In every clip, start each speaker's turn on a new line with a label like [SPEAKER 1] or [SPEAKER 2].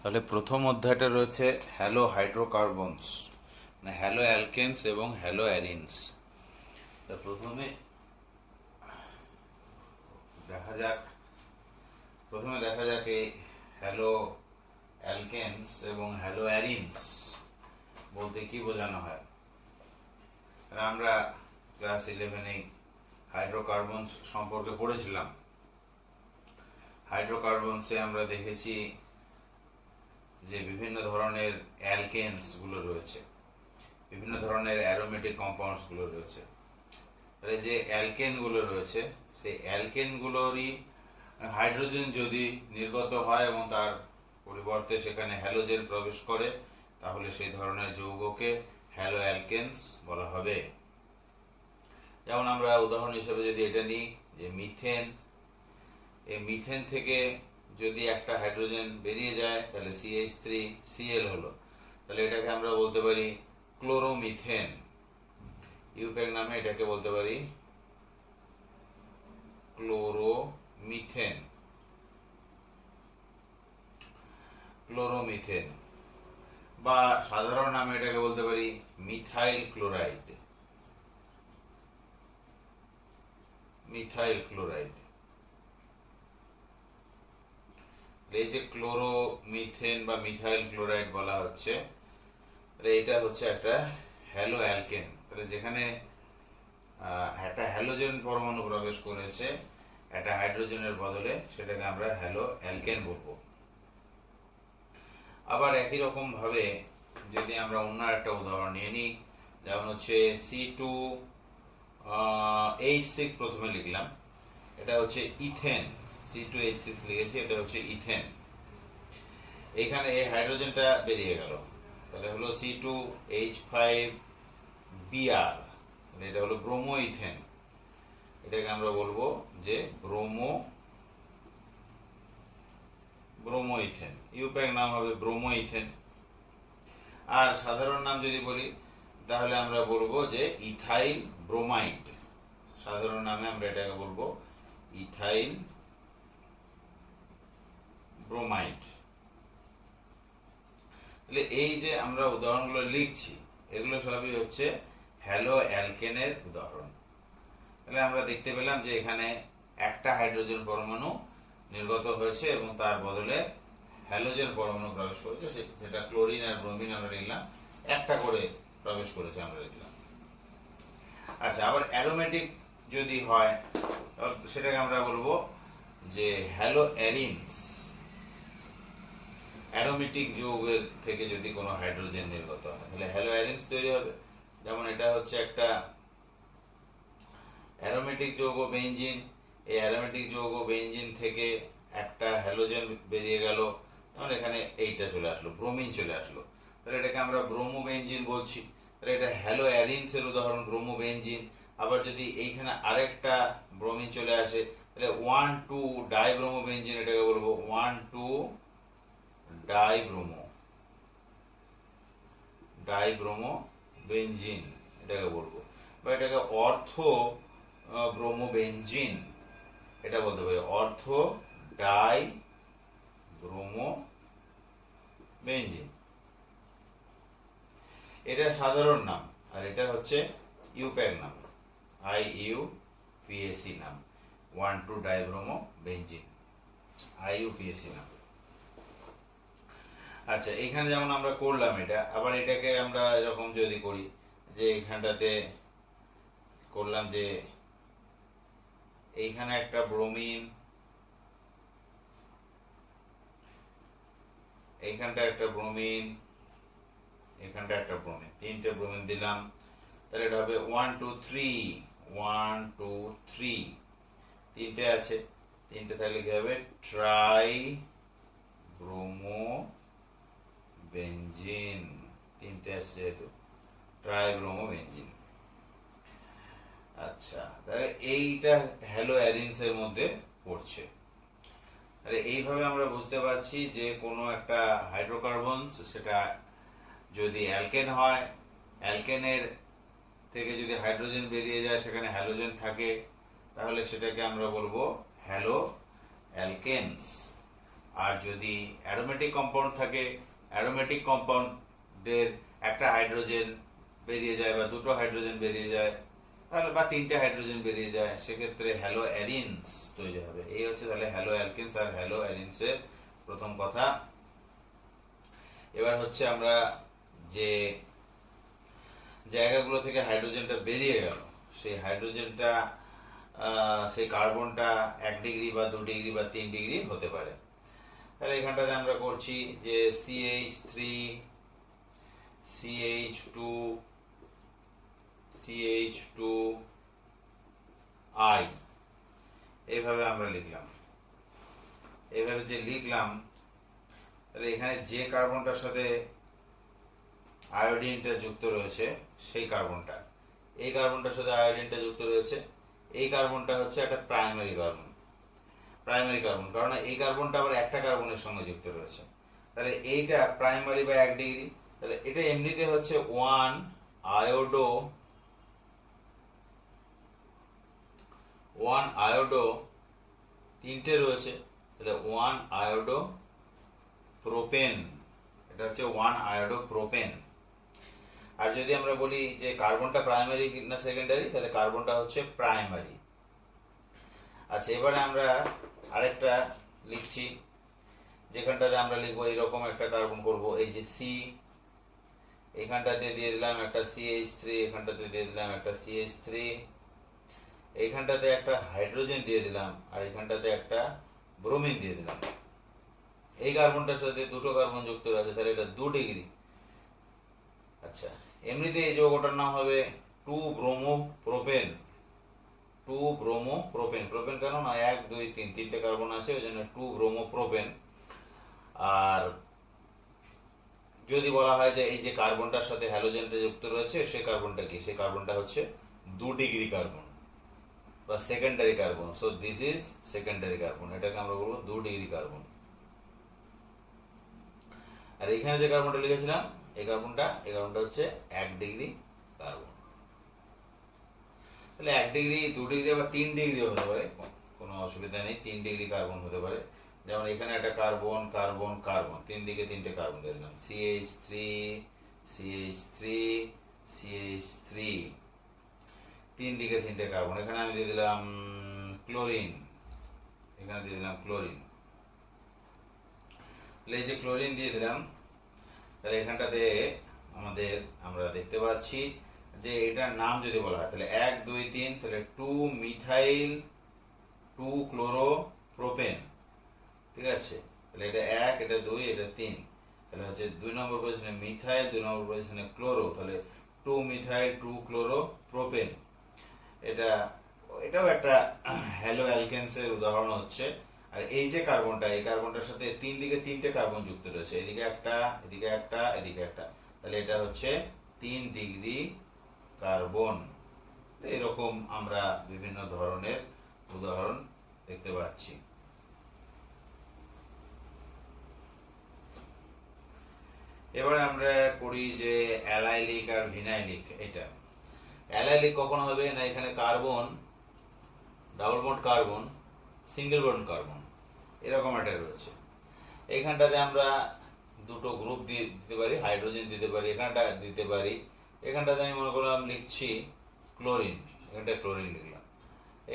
[SPEAKER 1] তাহলে প্রথম অধ্যায়টা রয়েছে হ্যালো হাইড্রোকার্বনস মানে হ্যালো অ্যালকেন্স এবং হ্যালো অ্যারিনস তা প্রথমে দেখা যাক, প্রথমে দেখা যাক এই হ্যালো অ্যালকেন্স এবং হ্যালো অ্যারিনস বলতে কি বোঝানো হয়। আমরা ক্লাস ইলেভেনে হাইড্রোকার্বনস সম্পর্কে পড়েছিলাম। হাইড্রোকার্বনসে আমরা দেখেছি যে বিভিন্ন ধরনের অ্যালকেনসগুলো রয়েছে, বিভিন্ন ধরনের অ্যারোমেটিক কম্পাউন্ডসগুলো রয়েছে। তাহলে যে অ্যালকেনগুলো রয়েছে, সেই অ্যালকেন গুলোরই হাইড্রোজেন যদি নির্গত হয় এবং তার পরিবর্তে সেখানে হ্যালোজেন প্রবেশ করে, তাহলে সেই ধরনের যৌগকে হ্যালো অ্যালকেনস বলা হবে। যেমন আমরা উদাহরণ হিসেবে যদি এটা নিই, যে মিথেন, এই মিথেন থেকে যদি একটা হাইড্রোজেন বেরিয়ে যায়, তাহলে সিএইচ থ্রি সিএল হলো। তাহলে এটাকে আমরা বলতে পারি ক্লোরোমিথেন। ইউপ্যাক নামে এটাকে বলতে পারি ক্লোরোমিথেন। ক্লোরোমিথেন। বা সাধারণ নামে এটাকে বলতে পারি মিথাইল ক্লোরাইড। Methyl chloride. এই যে ক্লোরোমিথেন বা মিথাইল ক্লোরাইড বলা হচ্ছে এটা হচ্ছে একটা হ্যালো অ্যালকেন তাহলে যেখানে একটা হ্যালোজেন পরমাণু প্রবেশ করেছে, একটা হাইড্রোজেনের বদলে সেটাকে আমরা হ্যালো অ্যালকেন বলব। আবার একই রকম ভাবে যদি আমরা অন্য একটা উদাহরণ নিয়ে নিই, যেমন হচ্ছে সি টু এইচ সিক্স প্রথমে লিখলাম, এটা হচ্ছে ethane. C two H six লিখেছি এটা হচ্ছে ইথেন। এখানে এই হাইড্রোজেনটা বেরিয়ে গেল। তাহলে হলো C two H five BR এটা হলো ব্রোমো ইথেন এটাকে আমরা বলব যে ব্রোমো ব্রোমো ইথেন ইউপ্যাক নাম হবে ব্রোমো ইথেন আর সাধারণ নাম যদি বলি, তাহলে আমরা বলব যে ইথাইল ব্রোমাইড। সাধারণ নামে আমরা এটাকে বলব ইথাইল ব্রোমাইড তাহলে এই যে আমরা উদাহরণগুলো লিখছি, এগুলো সবই হচ্ছে হ্যালো অ্যালকেনের উদাহরণ। তাহলে আমরা দেখতে পেলাম যে এখানে একটা হাইড্রোজেন পরমাণু নির্গত হয়েছে এবং তার বদলে হ্যালোজেন পরমাণু প্রবেশ করেছে, সে- যেটা ক্লোরিন আর ব্রোমিন আমরা লিখলাম একটা করে প্রবেশ করেছে আমরা লিখলাম আচ্ছা আবার অ্যারোমেটিক যদি হয় সেটাকে আমরা বলব যে হ্যালো অ্যারিনস অ্যারোমেটিক যৌগের থেকে যদি কোনো হাইড্রোজেন নির্গত হয়, তাহলে হ্যালো অ্যারিনস তৈরি হবে। যেমন এটা হচ্ছে একটা অ্যারোমেটিক যৌগ বেঞ্জিন। এই অ্যারোমেটিক যৌগ বেঞ্জিন থেকে একটা হ্যালোজেন বেরিয়ে গেল। যেমন এখানে এইটা চলে আসলো, ব্রোমিন চলে আসলো। তাহলে এটাকে আমরা ব্রোমো বেঞ্জিন বলছি। তাহলে এটা হ্যালো অ্যারিনস এর উদাহরণ, ব্রোমো বেঞ্জিন। আবার যদি এইখানে আরেকটা ব্রোমিন চলে আসে, তাহলে one two di bromo benzene এটাকে বলব, one two di bromo di benzene এটাকে বলব। বা এটাকে অর্থ ব্রোমো বেঞ্জিন এটা বলতে পারি। অর্থ ডাই ব্রোমো বেঞ্জিন এটা সাধারণ নাম, আর এটা হচ্ছে ইউপ্যাক নাম, আই ইউ পিএসি নাম, one two dibromo benzene IUPAC নাম। আচ্ছা এখানে যেমন আমরা করলাম এটা, আবার এটাকে আমরা এরকম যদি করি, যে এখানটাতে করলাম যে এইখানে একটা ব্রোমিন এইখানটা একটা ব্রোমিন এখানটা একটা ব্রোমিন তিনটে ব্রোমিন দিলাম। তাহলে এটা হবে one two three one two three তিনটে আছে, তিনটে তাহলে কি হবে? ট্রাই ব্রোমো বেঞ্জিন তিনটে আছে যেহেতু ট্রাই ব্রোমো বেঞ্জিন আচ্ছা তাহলে এইটা হ্যালো অ্যারিনস এর মধ্যে পড়ছে। তাহলে এইভাবে আমরা বুঝতে পারছি যে কোনো একটা হাইড্রোকার্বনস সেটা যদি অ্যালকেন হয় অ্যালকেনের থেকে যদি হাইড্রোজেন বেরিয়ে যায়, সেখানে হ্যালোজেন থাকে, তাহলে সেটাকে আমরা বলব হ্যালো অ্যালকেনস আর যদি অ্যারোমেটিক কম্পাউন্ড থাকে অ্যারোমেটিক কম্পাউন্ডের একটা হাইড্রোজেন বেরিয়ে যায় বা দুটো হাইড্রোজেন বেরিয়ে যায়, তাহলে বা তিনটে হাইড্রোজেন বেরিয়ে যায়, সেক্ষেত্রে হ্যালো অ্যারিনস তৈরি হবে। এই হচ্ছে তাহলে হ্যালো অ্যালকিনস আর হ্যালো অ্যারিনসের প্রথম কথা। এবার হচ্ছে আমরা যে জায়গাগুলো থেকে হাইড্রোজেনটা বেরিয়ে গেল, সেই হাইড্রোজেনটা সেই কার্বনটা এক ডিগ্রি বা দু ডিগ্রি বা তিন ডিগ্রি হতে পারে। তাহলে এখানটাতে আমরা করছি যে CH three CH two CH two I এইভাবে আমরা লিখলাম। এইভাবে যে লিখলাম, তাহলে এখানে যে কার্বনটার সাথে আয়োডিনটা যুক্ত রয়েছে, সেই কার্বনটা। এই কার্বনটার সাথে আয়োডিনটা যুক্ত রয়েছে, এই কার্বনটা হচ্ছে একটা প্রাইমারি কার্বন। প্রাইমারি কার্বন কারণ এই কার্বনটা আবার একটা কার্বনের সঙ্গে যুক্ত রয়েছে। তাহলে এইটা প্রাইমারি বা এক ডিগ্রি তাহলে এটা এমনিতে হচ্ছে ওয়ান আয়োডো ওয়ান আয়োডো তিনটে রয়েছে, তাহলে ওয়ান আয়োডো প্রোপেন এটা হচ্ছে ওয়ান আয়োডো প্রোপেন আর যদি আমরা বলি যে কার্বনটা প্রাইমারি না সেকেন্ডারি তাহলে কার্বনটা হচ্ছে প্রাইমারি আচ্ছা এবারে আমরা আরেকটা লিখছি, যেখানটাতে আমরা লিখব এরকম একটা কার্বন করব, এই যে সি এখানটাতে দিয়ে দিলাম একটা সিএইচ থ্রি এখানটাতে দিয়ে দিলাম একটা সিএইচ থ্রি এইখানটাতে একটা হাইড্রোজেন দিয়ে দিলাম, আর এখানটাতে একটা ব্রোমিন দিয়ে দিলাম। এই কার্বনটার সাথে দুটো কার্বন যুক্ত রয়েছে, তাহলে এটা দু ডিগ্রি আচ্ছা এমনিতে এই যৌগটার নাম হবে two bromo propane two bromo propane propane কেন না? এক, দুই, তিন, তিনটে কার্বন আছে, ওই জন্য টু ব্রোমো প্রোপেন আর যদি বলা হয় যে এই যে কার্বনটার সাথে হ্যালোজেনটা যুক্ত রয়েছে, সেই কার্বনটা কি? সেই কার্বনটা হচ্ছে দু ডিগ্রি কার্বন বা secondary carbon so this is secondary carbon এটাকে আমরা বলব দু ডিগ্রি কার্বন আর এখানে যে কার্বনটা লিখেছিলাম, এই কার্বনটা এই কার্বনটা হচ্ছে এক ডিগ্রি কার্বন তাহলে এক ডিগ্রি দু ডিগ্রি বা তিন ডিগ্রি হতে পারে, কোনো অসুবিধা নেই, তিন ডিগ্রি কার্বন হতে পারে। যেমন এখানে একটা কার্বন কার্বন কার্বন তিন দিকে তিনটে কার্বন দিয়ে দিলাম। CH three CH three CH three তিন দিকে তিনটে কার্বন এখানে আমি দিয়ে দিলাম ক্লোরিন এখানে দিয়ে দিলাম ক্লোরিন তাহলে এই যে ক্লোরিন দিয়ে দিলাম, তাহলে এখানটাতে আমাদের আমরা দেখতে পাচ্ছি যে এটার নাম যদি বলা হয়, তাহলে এক, দুই, তিন, তাহলে two methyl two chloro propane ঠিক আছে? তাহলে এটা এক, এটা দুই, এটা তিন। তাহলে হচ্ছে দুই নম্বর পজিশনে মিথাইল দুই নম্বর পজিশনে ক্লোরো তাহলে two methyl two chloro propane এটা, এটাও একটা হ্যালো অ্যালকেন্সের উদাহরণ হচ্ছে। আর এই যে কার্বনটা এই কার্বনটার সাথে তিন দিকে তিনটে কার্বন যুক্ত রয়েছে। এদিকে একটা এদিকে একটা এদিকে একটা। তাহলে এটা হচ্ছে তিন ডিগ্রি কার্বন। এরকম আমরা বিভিন্ন ধরনের উদাহরণ দেখতে পাচ্ছি। এবারে আমরা করি যে অ্যালাইলিক আর ভিনাইলিক, এটা। অ্যালাইলিক কখন হবে? না, এখানে carbon, double bond carbon, single bond carbon, এরকম একটা রয়েছে। এইখানটাতে আমরা দুটো গ্রুপ দিয়ে দিতে পারি, হাইড্রোজেন দিতে পারি, এখানটা দিতে পারি এখানটাতে আমি মনে করলাম লিখছি ক্লোরিন, এখানটায় ক্লোরিন লিখলাম।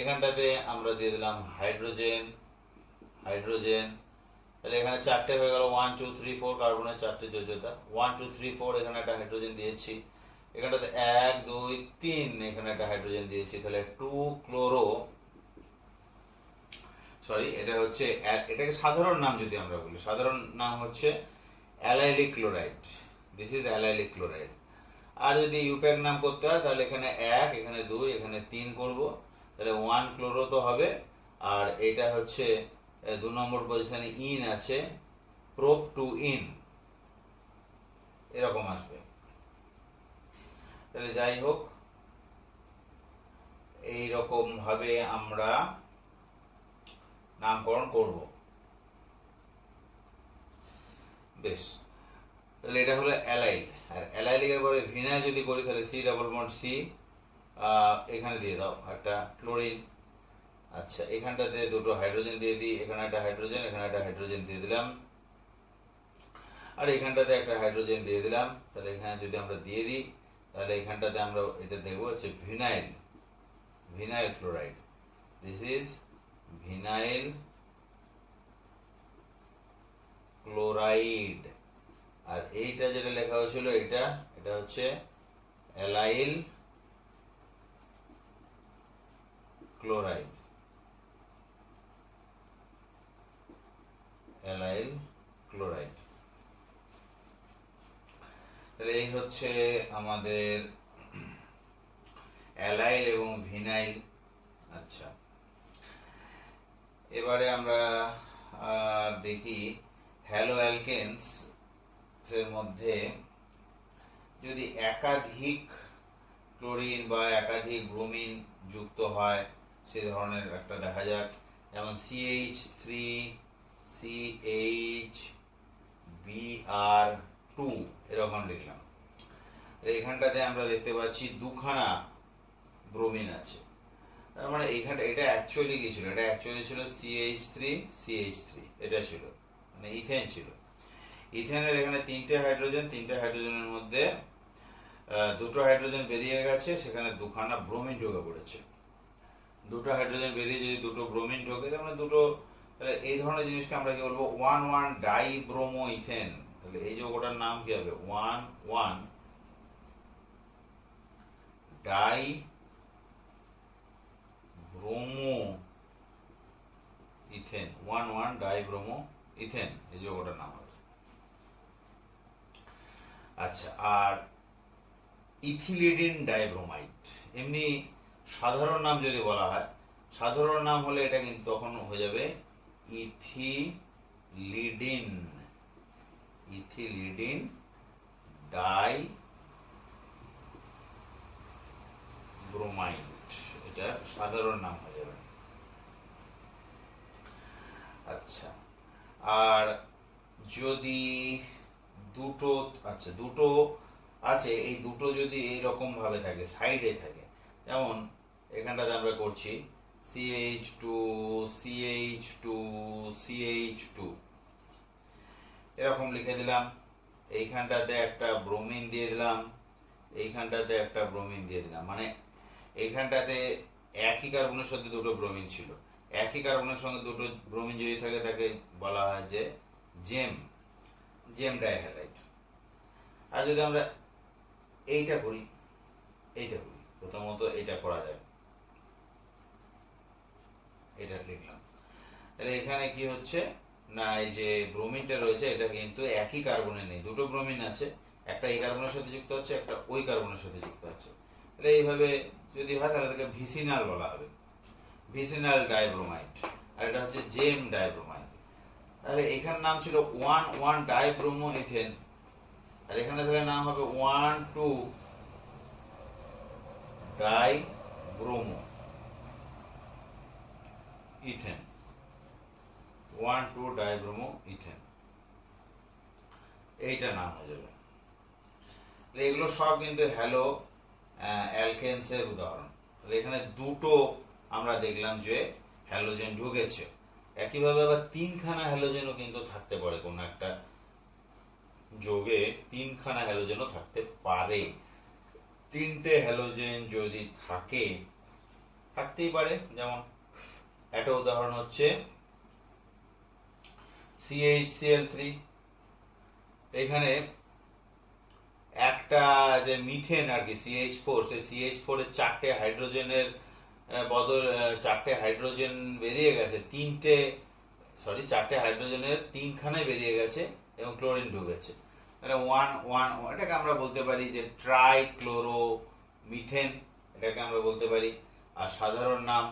[SPEAKER 1] এখানটাতে আমরা দিয়ে দিলাম হাইড্রোজেন হাইড্রোজেন। তাহলে এখানে চারটে হয়ে গেল ওয়ান টু থ্রি ফোর কার্বনের চারটে যোজ্যতা। ওয়ান টু থ্রি ফোর এখানে একটা হাইড্রোজেন দিয়েছি। এখানটাতে এক, দুই, তিন, এখানে একটা হাইড্রোজেন দিয়েছি। তাহলে টু ক্লোরো সরি এটা হচ্ছে এটাকে সাধারণ নাম যদি আমরা বলি, সাধারণ নাম হচ্ছে allylic chloride. This is allylic chloride. আর যদি ইউপ্যাক নাম করতে হয়, তাহলে এখানে এক, এখানে দুই, এখানে তিন করব। তাহলে ওয়ান ক্লোরো তো হবে। আর এটা হচ্ছে দু নম্বর পজিশনে ইন আছে। প্রোপ টু ইন এরকম আসবে। তাহলে যাই হোক, এইরকম ভাবে আমরা নামকরণ করব। বেশ। তাহলে এটা হলো অ্যালাইল আর অ্যালাইলিকের পরে ভিনাইল যদি করি, তাহলে সি ডাবল বন্ড সি এখানে দিয়ে দাও একটা ক্লোরিন আচ্ছা এখানটাতে দুটো হাইড্রোজেন দিয়ে দিই, এখানে একটা হাইড্রোজেন এখানে একটা হাইড্রোজেন দিয়ে দিলাম। আর এখানটাতে একটা হাইড্রোজেন দিয়ে দিলাম। তাহলে এখানে যদি আমরা দিয়ে দিই, তাহলে এখানটাতে আমরা এটা দেখব হচ্ছে vinyl vinyl chloride this is vinyl chloride আর এইটা যেটা লেখা হয়েছিল এটা এটা হচ্ছে অ্যালাইল ক্লোরাইড। Allyl chloride. তাহলে এই হচ্ছে আমাদের অ্যালাইল এবং ভিনাইল। আচ্ছা। এবারে আমরা দেখি হ্যালো অ্যালকেন্স মধ্যে যদি একাধিক ক্লোরিন বা একাধিক ব্রোমিন যুক্ত হয়, সে ধরনের একটা দেখা যাক। যেমন CH three CH BR two এরকম লিখলাম। এখানটাতে আমরা দেখতে পাচ্ছি দুখানা ব্রোমিন আছে। তার মানে এইখানটা এটা অ্যাকচুয়ালি কি ছিল? এটা অ্যাকচুয়ালি ছিল সিএইচ থ্রি সিএইচ থ্রি এটা ছিল। মানে ইথেন ছিল। ইথেনের এখানে তিনটে হাইড্রোজেন, তিনটে হাইড্রোজেনের মধ্যে দুটো হাইড্রোজেন বেরিয়ে গেছে, সেখানে দুখানা ব্রোমিন ঢোকে পড়েছে। দুটো হাইড্রোজেন বেরিয়ে যদি দুটো ব্রোমিন ঢোকে মানে দুটো, তাহলে এই ধরনের জিনিসকে আমরা কি বলব? One one di bromo ethane তাহলে এই যৌগটার নাম কি হবে? One one di bromo ethane one one di bromo ethane এই যৌগটার নাম হবে। আচ্ছা আর ইথিলিডিন ডাইব্রোমাইড এমনি সাধারণ নাম যদি বলা হয়, সাধারণ নাম হলে এটা কিন্তু তখন হয়ে যাবে ইথিলিডিন ইথিলিডিন ডাই ব্রোমাইড এটা সাধারণ নাম হয়ে যাবে। আচ্ছা আর যদি দুটো আচ্ছা দুটো আছে, এই দুটো যদি এইরকম ভাবে থাকে সাইডে থাকে, যেমন এখানটাতে আমরা করছি CH two CH two CH two এরকম লিখে দিলাম, এইখানটাতে একটা ব্রোমিন দিয়ে দিলাম, এইখানটাতে একটা ব্রোমিন দিয়ে দিলাম মানে এইখানটাতে একই কার্বনের সাথে দুটো ব্রোমিন ছিল। একই কার্বনের সঙ্গে দুটো ব্রোমিন যদি থাকে, তাকে বলা হয় যে জেম জেম ডাইহ্যালাইড আর যদি আমরা এইটা করি এইটা করি, প্রথমত এটা করা যায় এটা লিখলাম। তাহলে এখানে কি হচ্ছে? না, এই যে ব্রোমিনটা রয়েছে, এটা কিন্তু একই কার্বনে নেই। দুটো ব্রোমিন আছে, একটা এই কার্বনের সাথে যুক্ত আছে, একটা ওই কার্বনের সাথে যুক্ত আছে। তাহলে এইভাবে যদি হয়, তাহলে তাকে ভিসিনাল বলা হবে। ভিসিনাল ডাইব্রোমাইড আর এটা হচ্ছে জেম ডাইব্রোমাইড তাহলে এখানে নাম ছিল ওয়ান ওয়ান ডাইব্রোমো ইথেন আর এখানে তাহলে নাম হবে one two di bromo ethane one two dibromo ethane এইটা নাম হয়ে যাবে। এগুলো সব কিন্তু হ্যালো অ্যালকেন্সের উদাহরণ। তাহলে এখানে দুটো আমরা দেখলাম যে হ্যালোজেন ঢুকেছে। একইভাবে আবার তিনখানা হ্যালোজেনও কিন্তু থাকতে পারে, কোনো একটা যোগে তিনখানা হ্যালোজেনও থাকতে পারে। তিনটে হ্যালোজেন যদি থাকে, থাকতেই পারে। যেমন একটা উদাহরণ হচ্ছে সিএইচসিএল থ্রি এখানে একটা যে মিথেন আর কি সিএইচ ফোর সেই সিএইচ ফোরের চারটে হাইড্রোজেনের বদল চারটে হাইড্রোজেন বেরিয়ে গেছে, তিনটে সরি চারটে হাইড্রোজেনের তিনখানে বেরিয়ে গেছে এবং ক্লোরিন ঢুকেছে। মানে ওয়ান ওয়ান এটাকে আমরা বলতে পারি যে ট্রাই ক্লোরো মিথেন এটাকে আমরা বলতে পারি। আর সাধারণ নাম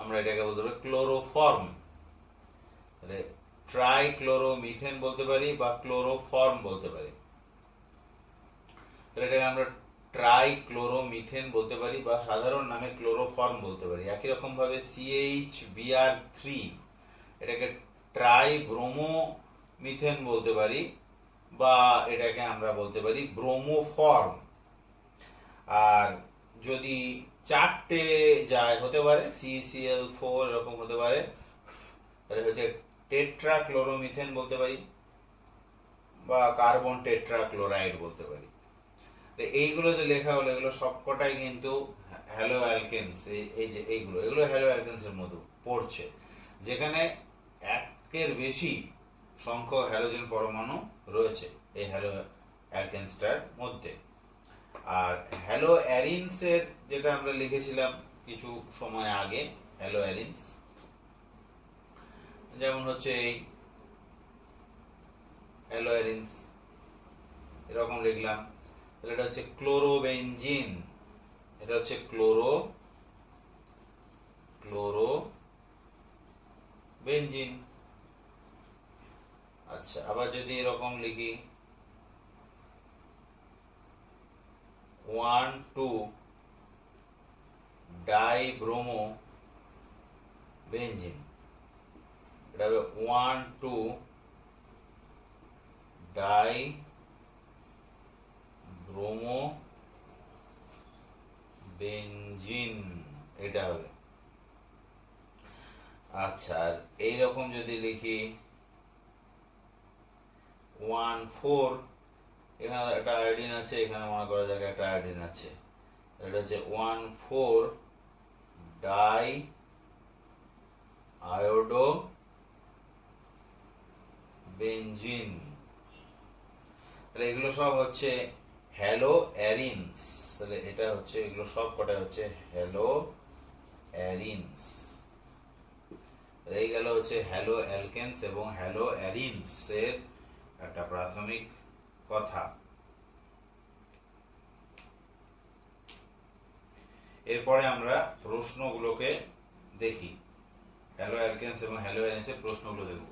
[SPEAKER 1] আমরা এটাকে বলতে পারি ক্লোরোফর্ম। তাহলে ট্রাই ক্লোরো মিথেন বলতে পারি বা ক্লোরোফর্ম বলতে পারি। তাহলে এটাকে আমরা ট্রাই ক্লোরোমিথেন বলতে পারি বা সাধারণ নামে ক্লোরোফর্ম বলতে পারি। একই রকম ভাবে সিএইচ বিআর থ্রি এটাকে ট্রাই ব্রোমো মিথেন বলতে পারি বা এটাকে আমরা বলতে পারি ব্রোমোফর্ম আর যদি চারটে যায় হতে পারে সিসিএল ফোর এরকম হতে পারে হচ্ছে টেট্রাক্লোরোমিথেন বলতে পারি বা কার্বন টেট্রাক্লোরাইড বলতে পারি। তো এইগুলো যে লেখা হলো, এগুলো সবকটাই কিন্তু হ্যালো অ্যালকেন্স এই যে এইগুলো, এগুলো হ্যালো অ্যালকেন্স এর মধ্যে পড়ছে। যেখানে একের বেশি সংখ্যক হ্যালোজেন পরমাণু রয়েছে এই হ্যালো অ্যালকেন্সটার মধ্যে। আর হ্যালো অ্যারিনস এর যেটা আমরা লিখেছিলাম কিছু সময় আগে হ্যালো অ্যারিনস যেমন হচ্ছে এই হ্যালো অ্যারিনস এরকম লিখলাম। তাহলে এটা হচ্ছে ক্লোরোবেনজিন এটা হচ্ছে ক্লোরো ক্লোরো বেনজিন আচ্ছা আবার যদি এরকম লিখি। One, two di bromo benzene এটা হবে one, two, di bromo benzene, এটা হবে। আচ্ছা আর এইরকম যদি লিখি, ওয়ান ফোর, এখানে একটা আয়োডিন আছে, এখানে মনে করা যাক একটা আয়োডিন আছে। এটা হচ্ছে one four di iodo benzene. তাহলে এগুলো সব হচ্ছে হ্যালো অ্যারিনস। তাহলে এটা হচ্ছে, এগুলো সব কটা হচ্ছে হ্যালো অ্যারিনস। এই গেল হচ্ছে হ্যালো অ্যালকেন্স এবং হ্যালো অ্যারিনস এর একটা প্রাথমিক কথা। এরপরে আমরা প্রশ্নগুলোকে দেখি। হ্যালো অ্যালকেন্স এবং হ্যালো অ্যারিনস এর প্রশ্নগুলো দেখব।